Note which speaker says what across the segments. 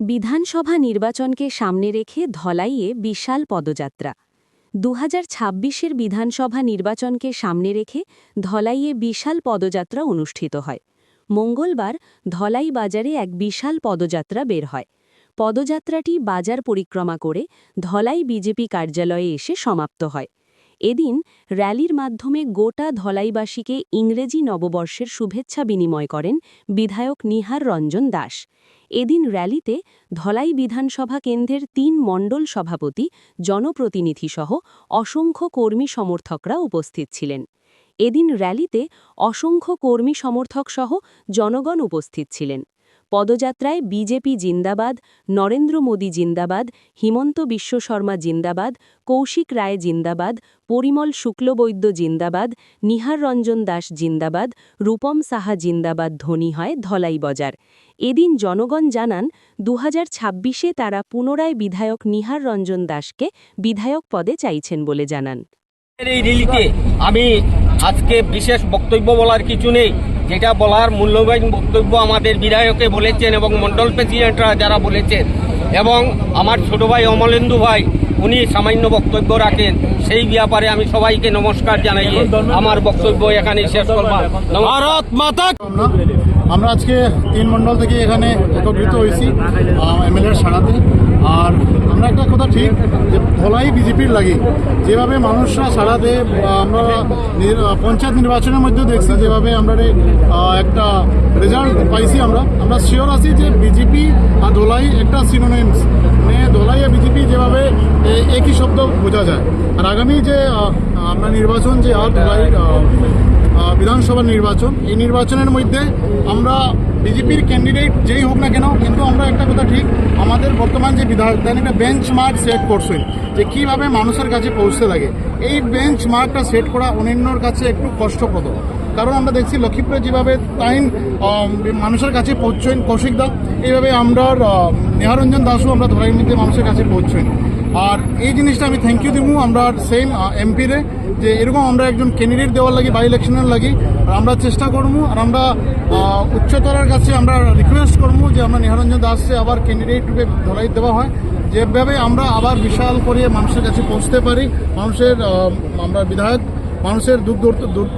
Speaker 1: বিধানসভা নির্বাচনকে সামনে রেখে ধলাইয়ে বিশাল পদযাত্রা। দু হাজার বিধানসভা নির্বাচনকে সামনে রেখে ধলাইয়ে বিশাল পদযাত্রা অনুষ্ঠিত হয়। মঙ্গলবার ধলাই বাজারে এক বিশাল পদযাত্রা বের হয়। পদযাত্রাটি বাজার পরিক্রমা করে ধলাই বিজেপি কার্যালয়ে এসে সমাপ্ত হয়। এদিন র্যালির মাধ্যমে গোটা ধলাইবাসীকে ইংরেজি নববর্ষের শুভেচ্ছা বিনিময় করেন বিধায়ক নিহার রঞ্জন দাস। এদিন র্যালিতে ধলাই বিধানসভা কেন্দ্রের তিন মণ্ডল সভাপতি, জনপ্রতিনিধিসহ অসংখ্য কর্মী সমর্থকরা উপস্থিত ছিলেন। এদিন র্যালিতে অসংখ্য কর্মী সমর্থকসহ জনগণ উপস্থিত ছিলেন। পদযাত্রায় বিজেপি জিন্দাবাদ, নরেন্দ্র মোদী জিন্দাবাদ, হিমন্ত বিশ্ব শর্মা জিন্দাবাদ, কৌশিক রায় জিন্দাবাদ, পরিমল শুক্লবৈদ্য জিন্দাবাদ, নিহার রঞ্জন দাস জিন্দাবাদ, রূপম সাহা জিন্দাবাদ ধ্বনি হয় ধলাই বজার। এদিন জনগণ জানান দু হাজার তারা পুনরায় বিধায়ক নিহার রঞ্জন দাসকে বিধায়ক পদে চাইছেন বলে জানান।
Speaker 2: এই রিলিতে আমি আজকে বিশেষ বক্তব্য বলার কিছু নেই। যেটা বলার মূল্যবান বক্তব্য আমাদের বিধায়কে বলেছেন এবং মন্ডল প্রেসিডেন্টরা যারা বলেছেন। এবং আমার ছোট ভাই অমলেন্দু ভাই উনি সামান্য বক্তব্য রাখেন। সেই ব্যাপারে আমি সবাইকে নমস্কার জানাই আমার বক্তব্য এখানে শেষ করলাম। ভারত মাতা
Speaker 3: আমরা আজকে তিন মণ্ডল থেকে এখানে একত্রিত হয়েছি এমএলএর সাড়াতে। আর আমরা একটা কথা ঠিক, যে ধলাই বিজেপির লাগে। যেভাবে মানুষরা সাড়া দেয় আমরা পঞ্চায়েত নির্বাচনের মধ্যে দেখছি যেভাবে আমরা একটা রেজাল্ট পাইছি আমরা। আমরা শিওর আছি যে বিজেপি আর ধলাই একটা সিনোনিমস মানে ধলাই আর বিজেপি যেভাবে একই শব্দ বোঝা যায়। আর আগামী যে আমরা নির্বাচন যে আর ধলাই বিধানসভা নির্বাচন। এই নির্বাচনের মধ্যে আমরা বিজেপির ক্যান্ডিডেট যেই হোক না কেন, কিন্তু আমরা একটা কথা ঠিক, আমাদের বর্তমান যে বিধায়ক তাই একটা বেঞ্চ মার্ক সেট করছেন যে কীভাবে মানুষের কাছে পৌঁছতে লাগে। এই বেঞ্চ মার্কটা সেট করা অন্যান্যর কাছে একটু কষ্টপ্রদ। কারণ আমরা দেখছি লক্ষ্মীপুরে যেভাবে টাইম মানুষের কাছে পৌঁছছেন কৌশিক দা এইভাবে আমরা নেহারঞ্জন দাসও আমরা ধরাই নিতে মানুষের কাছে পৌঁছছেন আর এই জিনিসটা আমি থ্যাংক ইউ দিব আমরা সেম এমপিরে যে এরকম আমরা একজন ক্যান্ডিডেট দেওয়ার লাগি বাই ইলেকশনের লাগি আর আমরা চেষ্টা করব আর আমরা আহ, উচ্চতলার কাছে আমরা রিকোয়েস্ট করব যে আমরা নেহারঞ্জন দাসকে আবার ক্যান্ডিডেট রূপে ধরাই দেওয়া হয়। যেভাবে আমরা আবার বিশাল করে মানুষের কাছে পৌঁছতে পারি মানুষের আমরা বিধায়ক মানুষের দুঃখ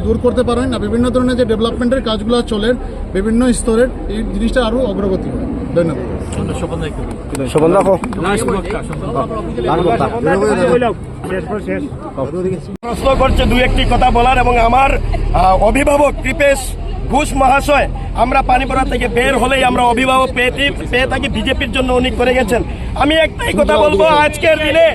Speaker 3: দূর করতে পারেন আর বিভিন্ন ধরনের যে ডেভেলপমেন্টের কাজগুলো চলেন বিভিন্ন স্তরের এই জিনিসটা আরও অগ্রগতি হয়। ধন্যবাদ।
Speaker 4: প্রশ্ন করছে দু একটি কথা বলার এবং আমার অভিভাবক কৃপেশ ঘোষ মহাশয় আমরা পানিপড়া থেকে বের হলেই আমরা অভিভাবক পেয়ে পেয়ে থাকি। বিজেপির জন্য উনি করে গেছেন। আমি একটাই কথা বলব আজকের দিনে